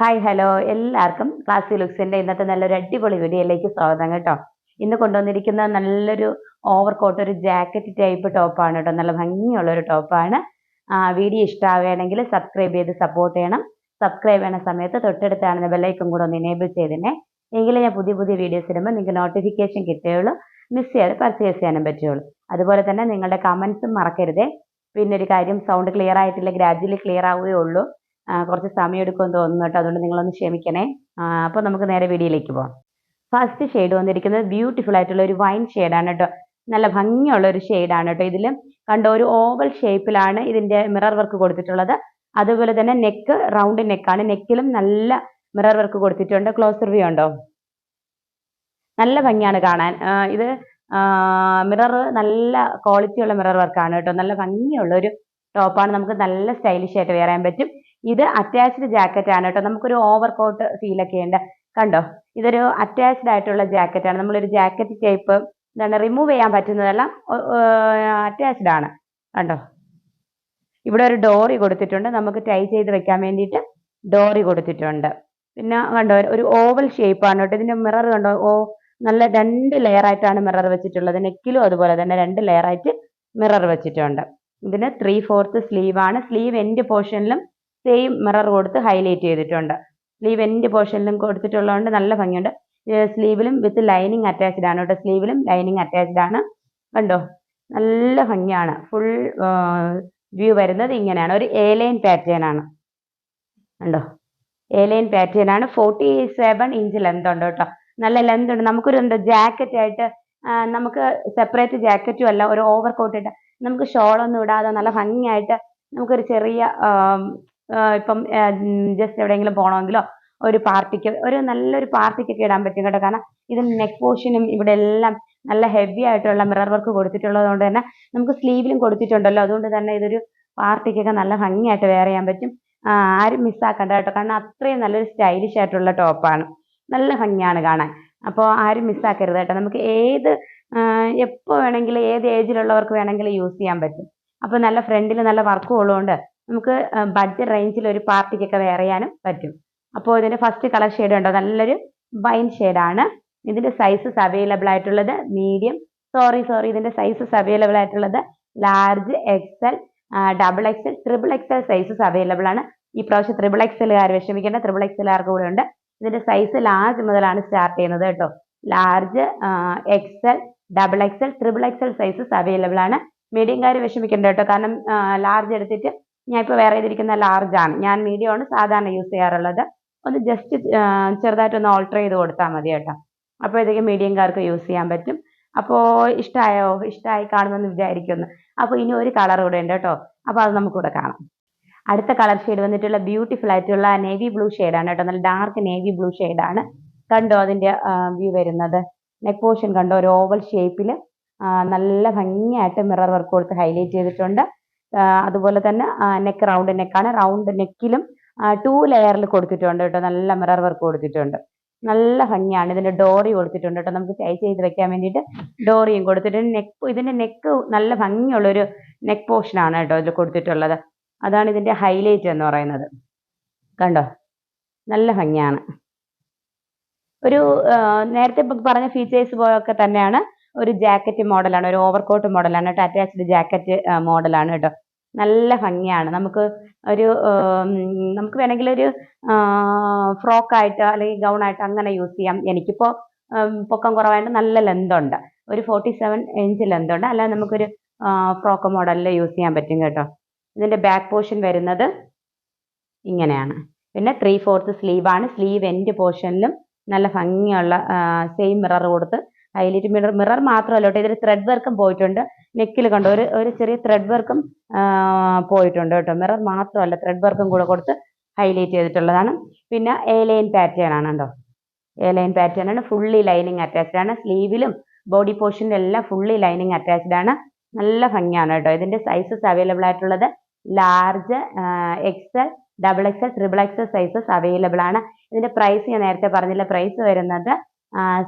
Hi hello എല്ലാവർക്കും class ലുക്സിന്റെ ഇന്നത്തെ നല്ലൊരു അടിപൊളി വീഡിയോയിലേക്ക് സ്വാഗതം കേട്ടോ. ഇന്ന് കൊണ്ടുവന്നിരിക്കുന്ന നല്ലൊരു ഓവർ കോട്ട് ഒരു ജാക്കറ്റ് ടൈപ്പ് ടോപ്പാണ് കേട്ടോ. നല്ല ഭംഗിയുള്ള ഒരു ടോപ്പാണ് വീഡിയോ ഇഷ്ടമാവുകയാണെങ്കിൽ സബ്സ്ക്രൈബ് ചെയ്ത് സപ്പോർട്ട് ചെയ്യണം. സബ്സ്ക്രൈബ് ചെയ്യണ സമയത്ത് തൊട്ടടുത്താണെന്ന് ബെല്ലൈക്കും കൂടെ ഒന്ന് എനേബിൾ ചെയ്തിനെ എങ്കിലേ ഞാൻ പുതിയ പുതിയ വീഡിയോസ് ഇടുമ്പോൾ നിങ്ങൾക്ക് നോട്ടിഫിക്കേഷൻ കിട്ടുകയുള്ളൂ. മിസ് ചെയ്യാതെ പർച്ചേസ് ചെയ്യാനും പറ്റുള്ളൂ അതുപോലെ തന്നെ നിങ്ങളുടെ കമൻസും മറക്കരുതേ. പിന്നെ ഒരു കാര്യം സൗണ്ട് ക്ലിയർ ആയിട്ടില്ല ഗ്രാജുവലി ക്ലിയർ ആവുകയുള്ളൂ കുറച്ച് സമയം എടുക്കുമെന്ന് തോന്നുന്നു കേട്ടോ. അതുകൊണ്ട് നിങ്ങളൊന്ന് ക്ഷമിക്കണേ. അപ്പോൾ നമുക്ക് നേരെ വീഡിയോയിലേക്ക് പോകാം ഫസ്റ്റ് ഷെയ്ഡ് വന്നിരിക്കുന്നത് ബ്യൂട്ടിഫുൾ ആയിട്ടുള്ള ഒരു വൈൻ ഷെയ്ഡാണ് കേട്ടോ. നല്ല ഭംഗിയുള്ള ഒരു ഷെയ്ഡാണ് കേട്ടോ ഇതിൽ കണ്ട ഒരു ഓവൽ ഷേപ്പിലാണ് ഇതിന്റെ മിറർ വർക്ക് കൊടുത്തിട്ടുള്ളത്. അതുപോലെ തന്നെ നെക്ക് റൗണ്ട് നെക്കാണ് നെക്കിലും നല്ല മിറർ വർക്ക് കൊടുത്തിട്ടുണ്ട്. ക്ലോസർ വ്യൂ ഉണ്ടോ? നല്ല ഭംഗിയാണ് കാണാൻ. ഇത് മിറർ നല്ല ക്വാളിറ്റിയുള്ള മിറർ വർക്കാണ് കേട്ടോ. നല്ല ഭംഗിയുള്ള ഒരു ടോപ്പാണ് നമുക്ക് നല്ല സ്റ്റൈലിഷ് ആയിട്ട് വേറാൻ പറ്റും. ഇത് അറ്റാച്ച്ഡ് ജാക്കറ്റ് ആണ് കേട്ടോ. നമുക്കൊരു ഓവർ കോട്ട് ഫീൽ ഒക്കെ ഉണ്ട്. കണ്ടോ? ഇതൊരു അറ്റാച്ച്ഡ് ആയിട്ടുള്ള ജാക്കറ്റ് ആണ്. നമ്മളൊരു ജാക്കറ്റ് ടൈപ്പ് എന്താണ് റിമൂവ് ചെയ്യാൻ പറ്റുന്നതെല്ലാം അറ്റാച്ച്ഡ് ആണ്. കണ്ടോ? ഇവിടെ ഒരു ഡോറി കൊടുത്തിട്ടുണ്ട്. നമുക്ക് ടൈ ചെയ്ത് വെക്കാൻ വേണ്ടിയിട്ട് ഡോറി കൊടുത്തിട്ടുണ്ട്. പിന്നെ കണ്ടോ ഒരു ഓവൽ ഷേപ്പ് ആണ് കേട്ടോ. ഇതിന്റെ മിറർ കണ്ടോ? ഓ നല്ല രണ്ട് ലെയർ ആയിട്ടാണ് മിറർ വെച്ചിട്ടുള്ളത്. നെക്കിലും അതുപോലെ തന്നെ രണ്ട് ലെയർ ആയിട്ട് മിറർ വെച്ചിട്ടുണ്ട്. ഇതിന് ത്രീ ഫോർത്ത് ആണ്. സ്ലീവ് എൻഡ് പോർഷനിലും സെയിം മിറർ കൊടുത്ത് ഹൈലൈറ്റ് ചെയ്തിട്ടുണ്ട്. സ്ലീവ് എന്റെ പോർഷനിലും കൊടുത്തിട്ടുള്ളതുകൊണ്ട് നല്ല ഭംഗിയുണ്ട്. സ്ലീവിലും വിത്ത് ലൈനിങ് അറ്റാച്ച്ഡ് ആണ് കേട്ടോ. സ്ലീവിലും ലൈനിങ് അറ്റാച്ച്ഡ് ആണ്. കണ്ടോ? നല്ല ഭംഗിയാണ്. ഫുൾ വ്യൂ വരുന്നത് ഇങ്ങനെയാണ്. ഒരു എ ലൈൻ പാറ്റേൺ ആണ്. കണ്ടോ? എ ലൈൻ പാറ്റേൺ ആണ്. ഫോർട്ടി സെവൻ ഇഞ്ച് ലെന്ത് ഉണ്ട് കേട്ടോ. നല്ല ലെന്ത് ഉണ്ട്. നമുക്കൊരു എന്താ ജാക്കറ്റ് ആയിട്ട് നമുക്ക് സെപ്പറേറ്റ് ജാക്കറ്റും അല്ല ഒരു ഓവർ കോട്ട് ഇട്ട് നമുക്ക് ഷോളൊന്നും ഇടാതെ നല്ല ഭംഗിയായിട്ട് നമുക്കൊരു ചെറിയ ഇപ്പം ജസ്റ്റ് എവിടെയെങ്കിലും പോകണമെങ്കിലോ ഒരു പാർട്ടിക്ക് ഒരു നല്ലൊരു പാർട്ടിക്കൊക്കെ ഇടാൻ പറ്റും കേട്ടോ. കാരണം ഇതിന് നെക്ക് പോർഷനും ഇവിടെ എല്ലാം നല്ല ഹെവി ആയിട്ടുള്ള മിറർ വർക്ക് കൊടുത്തിട്ടുള്ളത് കൊണ്ട് തന്നെ നമുക്ക് സ്ലീവിലും കൊടുത്തിട്ടുണ്ടല്ലോ. അതുകൊണ്ട് തന്നെ ഇതൊരു പാർട്ടിക്കൊക്കെ നല്ല ഭംഗിയായിട്ട് വെയർ ചെയ്യാൻ പറ്റും. ആരും മിസ്സാക്കണ്ട കേട്ടോ. കാരണം അത്രയും നല്ലൊരു സ്റ്റൈലിഷ് ആയിട്ടുള്ള ടോപ്പാണ് നല്ല ഭംഗിയാണ് കാണാൻ. അപ്പോൾ ആരും മിസ്സാക്കരുത് കേട്ടോ. നമുക്ക് ഏത് എപ്പോൾ വേണമെങ്കിലും ഏത് ഏജിലുള്ളവർക്ക് വേണമെങ്കിലും യൂസ് ചെയ്യാൻ പറ്റും. അപ്പോൾ നല്ല ഫ്രണ്ടിൽ നല്ല വർക്കും ഉള്ളതുകൊണ്ട് നമുക്ക് ബഡ്ജറ്റ് റേഞ്ചിൽ ഒരു പാർട്ടിക്കൊക്കെ വെയർ ചെയ്യാനും പറ്റും. അപ്പോൾ ഇതിന്റെ ഫസ്റ്റ് കളർ ഷെയ്ഡ് ഉണ്ടോ? നല്ലൊരു വൈൻ ഷെയ്ഡാണ് ഇതിന്റെ സൈസസ് അവൈലബിൾ ആയിട്ടുള്ളത് മീഡിയം സോറി സോറി ഇതിന്റെ സൈസസ് അവൈലബിൾ ആയിട്ടുള്ളത് large XL double XL triple XL sizes available ആണ്. ഈ പ്രാവശ്യം ട്രിപ്പിൾ എക്സലുകാർ വിഷമിക്കേണ്ട ട്രിപ്പിൾ എക്സലുകാർക്ക് കൂടെ ഉണ്ട്. ഇതിന്റെ സൈസ് ലാർജ് മുതലാണ് സ്റ്റാർട്ട് ചെയ്യുന്നത് കേട്ടോ. Large XL double XL triple XL sizes available ആണ്. മീഡിയംകാർ വിഷമിക്കേണ്ട കേട്ടോ. കാരണം ലാർജ് എടുത്തിട്ട് ഞാൻ ഇപ്പോൾ വേറെ ചെയ്തിരിക്കുന്ന ലാർജ് ആണ്. ഞാൻ മീഡിയം ആണ് സാധാരണ യൂസ് ചെയ്യാറുള്ളത്. ഒന്ന് ജസ്റ്റ് ചെറുതായിട്ടൊന്ന് ഓൾട്ടർ ചെയ്ത് കൊടുത്താൽ മതി കേട്ടോ. അപ്പോഴത്തേക്ക് മീഡിയംകാർക്ക് യൂസ് ചെയ്യാൻ പറ്റും. അപ്പോൾ ഇഷ്ടമായോ ഇഷ്ടമായി കാണുമെന്ന് വിചാരിക്കുന്നു. അപ്പോൾ ഇനി ഒരു കളർ കൂടെ ഉണ്ട് കേട്ടോ. അപ്പോൾ അത് നമുക്കിവിടെ കാണാം. അടുത്ത കളർ ഷെയ്ഡ് വന്നിട്ടുള്ള ബ്യൂട്ടിഫുൾ ആയിട്ടുള്ള നേവി ബ്ലൂ ആണ് കേട്ടോ. നല്ല ഡാർക്ക് നേവി ബ്ലൂ ആണ്. കണ്ടോ അതിന്റെ വ്യൂ വരുന്നത്? നെക്ക് പോർഷൻ കണ്ടോ? ഒരു ഓവൽ ഷേപ്പിൽ നല്ല ഭംഗിയായിട്ട് മിറർ വർക്ക് കൊടുത്ത് ഹൈലൈറ്റ് ചെയ്തിട്ടുണ്ട്. അതുപോലെ തന്നെ നെക്ക് റൗണ്ട് നെക്കാണ് റൗണ്ട് നെക്കിലും ടു ലെയറിൽ കൊടുത്തിട്ടുണ്ട് കേട്ടോ. നല്ല മിറർ വർക്ക് കൊടുത്തിട്ടുണ്ട്. നല്ല ഭംഗിയാണ്. ഇതിന്റെ ഡോറി കൊടുത്തിട്ടുണ്ട് കേട്ടോ. നമുക്ക് ടൈ ചെയ്ത് വെക്കാൻ വേണ്ടിയിട്ട് ഡോറിയും കൊടുത്തിട്ടുണ്ട്. നെക്ക് ഇതിന്റെ നെക്ക് നല്ല ഭംഗിയുള്ള ഒരു നെക്ക് പോർഷൻ ആണ് കേട്ടോ ഇതിൽ കൊടുത്തിട്ടുള്ളത്. അതാണ് ഇതിന്റെ ഹൈലൈറ്റ് എന്ന് പറയുന്നത്. കണ്ടോ? നല്ല ഭംഗിയാണ്. ഒരു നേരത്തെ പറഞ്ഞ ഫീച്ചേഴ്സ് പോലൊക്കെ തന്നെയാണ്. ഒരു ജാക്കറ്റ് മോഡലാണ് ഒരു ഓവർകോട്ട് മോഡലാണ് കേട്ടോ അറ്റാച്ച്ഡ് ജാക്കറ്റ് മോഡലാണ് കേട്ടോ. നല്ല ഭംഗിയാണ്. നമുക്ക് ഒരു നമുക്ക് വേണമെങ്കിൽ ഒരു ഫ്രോക്ക് ആയിട്ട് അല്ലെങ്കിൽ ഗൗൺ ആയിട്ട് അങ്ങനെ യൂസ് ചെയ്യാം. എനിക്കിപ്പോൾ പൊക്കം കുറവായിട്ട് നല്ല ലെന്ത് ഉണ്ട്. ഒരു ഫോർട്ടി സെവൻ ഇഞ്ച് ലെന്ത് ഉണ്ട്. അല്ലാതെ നമുക്കൊരു ഫ്രോക്ക് മോഡലിൽ യൂസ് ചെയ്യാൻ പറ്റും കേട്ടോ. ഇതിന്റെ ബാക്ക് പോർഷൻ വരുന്നത് ഇങ്ങനെയാണ്. പിന്നെ ത്രീ ഫോർത്ത് സ്ലീവാണ് സ്ലീവ് എൻഡ് പോർഷനിലും നല്ല ഭംഗിയുള്ള സെയിം മിറർ കൊടുത്ത് ഹൈലൈറ്റ് മിറർ മിറർ മാത്രമല്ല കേട്ടോ. ഇതിൽ ത്രെഡ് വർക്കും പോയിട്ടുണ്ട്. നെക്കിൽ കണ്ടോ ഒരു ഒരു ചെറിയ ത്രെഡ് വർക്കും പോയിട്ടുണ്ട് കേട്ടോ. മിറർ മാത്രമല്ല ത്രെഡ് വർക്കും കൂടെ കൊടുത്ത് ഹൈലൈറ്റ് ചെയ്തിട്ടുള്ളതാണ്. പിന്നെ എ ലൈൻ പാറ്റേൺ ആണ് കേട്ടോ എ ലൈൻ പാറ്റേൺ ആണ് ഫുള്ളി ലൈനിങ് അറ്റാച്ച്ഡ് ആണ്. സ്ലീവിലും ബോഡി പോർഷനിലും എല്ലാം ഫുള്ളി ലൈനിങ് അറ്റാച്ച്ഡ് ആണ്. നല്ല ഭംഗിയാണ് കേട്ടോ. ഇതിന്റെ സൈസസ് അവൈലബിൾ ആയിട്ടുള്ളത് large XL double XL triple XL sizes available ആണ്. ഇതിന്റെ പ്രൈസ് ഞാൻ നേരത്തെ പറഞ്ഞില്ല. പ്രൈസ് വരുന്നത്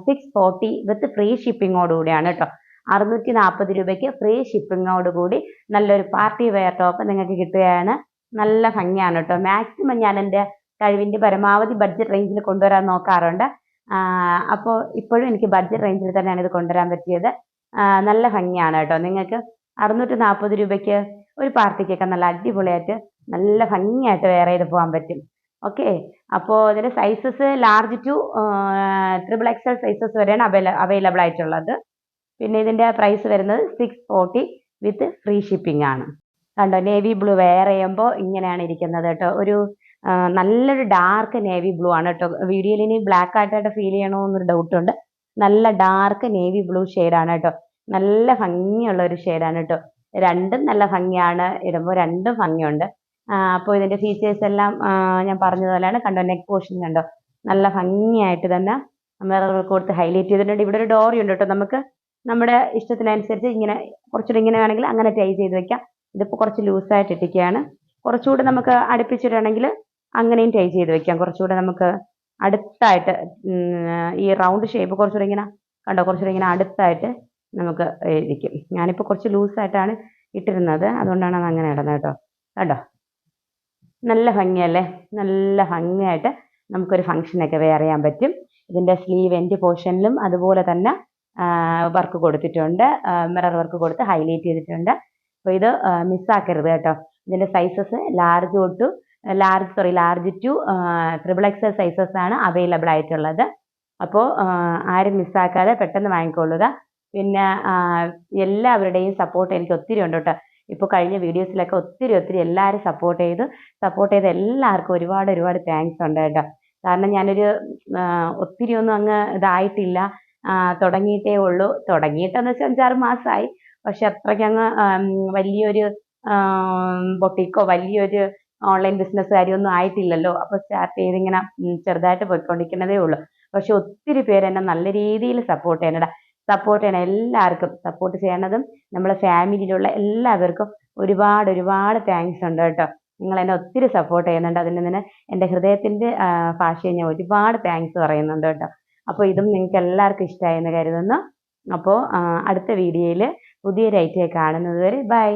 സിക്സ് ഫോർട്ടി വിത്ത് ഫ്രീ ഷിപ്പിങ്ങോട് കൂടിയാണ് കേട്ടോ അറുന്നൂറ്റി നാൽപ്പത് രൂപയ്ക്ക് ഫ്രീ ഷിപ്പിങ്ങോട് കൂടി നല്ലൊരു പാർട്ടി വെയർ ടോപ്പ് നിങ്ങൾക്ക് കിട്ടുകയാണ്. നല്ല ഭംഗിയാണ് കേട്ടോ മാക്സിമം ഞാൻ എന്റെ കഴിവിന്റെ പരമാവധി ബഡ്ജറ്റ് റേഞ്ചിൽ കൊണ്ടുവരാൻ നോക്കാറുണ്ട്. അപ്പോൾ ഇപ്പോഴും എനിക്ക് ബഡ്ജറ്റ് റേഞ്ചിൽ തന്നെയാണ് ഇത് കൊണ്ടുവരാൻ പറ്റിയത്. നല്ല ഭംഗിയാണ് കേട്ടോ നിങ്ങൾക്ക് അറുന്നൂറ്റി നാൽപ്പത് രൂപയ്ക്ക് ഒരു പാർട്ടിക്കൊക്കെ നല്ല അടിപൊളിയായിട്ട് നല്ല ഭംഗിയായിട്ട് വെയർ ചെയ്ത് പോകാൻ പറ്റും. ഓക്കെ അപ്പോൾ ഇതിന്റെ sizes large to triple XL sizes വരെയാണ് അവൈല അവൈലബിൾ ആയിട്ടുള്ളത്. പിന്നെ ഇതിന്റെ പ്രൈസ് വരുന്നത് six forty with free shipping ആണ്. കണ്ടോ? നേവി ബ്ലൂ വെയർ ചെയ്യുമ്പോൾ ഇങ്ങനെയാണ് ഇരിക്കുന്നത് കേട്ടോ. ഒരു നല്ലൊരു ഡാർക്ക് നേവി ബ്ലൂ ആണ് കേട്ടോ. വീഡിയോയിൽ ഇനി ബ്ലാക്ക് ആയിട്ടായിട്ട് ഫീൽ ചെയ്യണോ എന്നൊരു ഡൗട്ട് ഉണ്ട്. നല്ല ഡാർക്ക് നേവി ബ്ലൂ ആണ് കേട്ടോ. നല്ല ഭംഗിയുള്ള ഒരു ഷെയ്ഡാണ് കേട്ടോ. രണ്ടും നല്ല ഭംഗിയാണ്. ഇടുമ്പോൾ രണ്ടും ഭംഗിയുണ്ട്. അപ്പോൾ ഇതിന്റെ ഫീച്ചേഴ്സ് എല്ലാം ഞാൻ പറഞ്ഞതുപോലെയാണ്. കണ്ടോ നെക്ക് പോർഷൻ കണ്ടോ? നല്ല ഭംഗിയായിട്ട് തന്നെ മിറർ കൊടുത്ത് ഹൈലൈറ്റ് ചെയ്തിട്ടുണ്ട്. ഇവിടെ ഒരു ഡോറി ഉണ്ട് കേട്ടോ. നമുക്ക് നമ്മുടെ ഇഷ്ടത്തിനനുസരിച്ച് ഇങ്ങനെ കുറച്ചുകൂടി ഇങ്ങനെ വേണമെങ്കിൽ അങ്ങനെ ടൈ ചെയ്ത് വെക്കാം. ഇതിപ്പോൾ കുറച്ച് ലൂസായിട്ട് ഇട്ടിരിക്കുകയാണ്. കുറച്ചുകൂടി നമുക്ക് അടുപ്പിച്ചിട്ടാണെങ്കിൽ അങ്ങനെയും ടൈ ചെയ്ത് വെക്കാം. കുറച്ചുകൂടെ നമുക്ക് അടുത്തായിട്ട് ഈ റൗണ്ട് ഷേപ്പ് കുറച്ചുകൂടി ഇങ്ങനെ കണ്ടോ? കുറച്ചുകൂടി ഇങ്ങനെ അടുത്തായിട്ട് നമുക്ക് ഇരിക്കും. ഞാനിപ്പോൾ കുറച്ച് ലൂസായിട്ടാണ് ഇട്ടിരുന്നത്. അതുകൊണ്ടാണ് അത് അങ്ങനെ ഇടുന്നത് കേട്ടോ. കണ്ടോ? നല്ല ഭംഗിയല്ലേ? നല്ല ഭംഗിയായിട്ട് നമുക്കൊരു ഫംഗ്ഷനൊക്കെ വെയർ ചെയ്യാൻ പറ്റും. ഇതിന്റെ സ്ലീവ് എൻഡ് പോർഷനിലും അതുപോലെ തന്നെ വർക്ക് കൊടുത്തിട്ടുണ്ട്. മിറർ വർക്ക് കൊടുത്ത് ഹൈലൈറ്റ് ചെയ്തിട്ടുണ്ട്. അപ്പോൾ ഇത് മിസ്സാക്കരുത് കേട്ടോ. ഇതിന്റെ സൈസസ് ലാർജ് തൊട്ട് large sorry large to triple XL sizes ആണ് അവൈലബിൾ ആയിട്ടുള്ളത്. അപ്പോൾ ആരും മിസ്സാക്കാതെ പെട്ടെന്ന് വാങ്ങിക്കൊള്ളുക. പിന്നെ എല്ലാവരുടെയും സപ്പോർട്ട് എനിക്ക് ഒത്തിരി ഉണ്ട് കേട്ടോ. ഇപ്പോൾ കഴിഞ്ഞ വീഡിയോസിലൊക്കെ ഒത്തിരി ഒത്തിരി എല്ലാവരും സപ്പോർട്ട് ചെയ്ത് സപ്പോർട്ട് ചെയ്ത് എല്ലാവർക്കും ഒരുപാട് ഒരുപാട് താങ്ക്സ് ഉണ്ട് കേട്ടോ. കാരണം ഞാനൊരു ഒത്തിരി ഒന്നും അങ്ങ് ഇതായിട്ടില്ല. തുടങ്ങിയിട്ടേ ഉള്ളൂ. തുടങ്ങിയിട്ടെന്ന് വെച്ചാൽ അഞ്ചാറ് മാസമായി പക്ഷെ അത്രയ്ക്ക് അങ്ങ് വലിയൊരു ബൊട്ടിക്കോ വലിയൊരു ഓൺലൈൻ ബിസിനസ് കാര്യമൊന്നും ആയിട്ടില്ലല്ലോ. അപ്പോൾ സ്റ്റാർട്ട് ചെയ്തിങ്ങനെ ചെറുതായിട്ട് പോയിക്കൊണ്ടിരിക്കുന്നതേ ഉള്ളൂ. പക്ഷെ ഒത്തിരി പേര് എന്നെ നല്ല രീതിയിൽ സപ്പോർട്ട് ചെയ്യണടാ സപ്പോർട്ട് ചെയ്യണം. എല്ലാവർക്കും സപ്പോർട്ട് ചെയ്യണതും നമ്മളെ ഫാമിലിയിലുള്ള എല്ലാവർക്കും ഒരുപാട് ഒരുപാട് താങ്ക്സ് ഉണ്ട് കേട്ടോ. നിങ്ങൾ എന്നെ ഒത്തിരി സപ്പോർട്ട് ചെയ്യുന്നുണ്ട്. അതിന് തന്നെ എന്റെ ഹൃദയത്തിന്റെ ഭാഷയിൽ ഞാൻ ഒരുപാട് താങ്ക്സ് പറയുന്നുണ്ട് കേട്ടോ. അപ്പോൾ ഇതും നിങ്ങൾക്ക് എല്ലാവർക്കും ഇഷ്ടമായെന്ന് കരുതുന്നു. അപ്പോൾ അടുത്ത വീഡിയോയിൽ പുതിയൊരു ഐറ്റം കാണുന്നത് വരെ ബൈ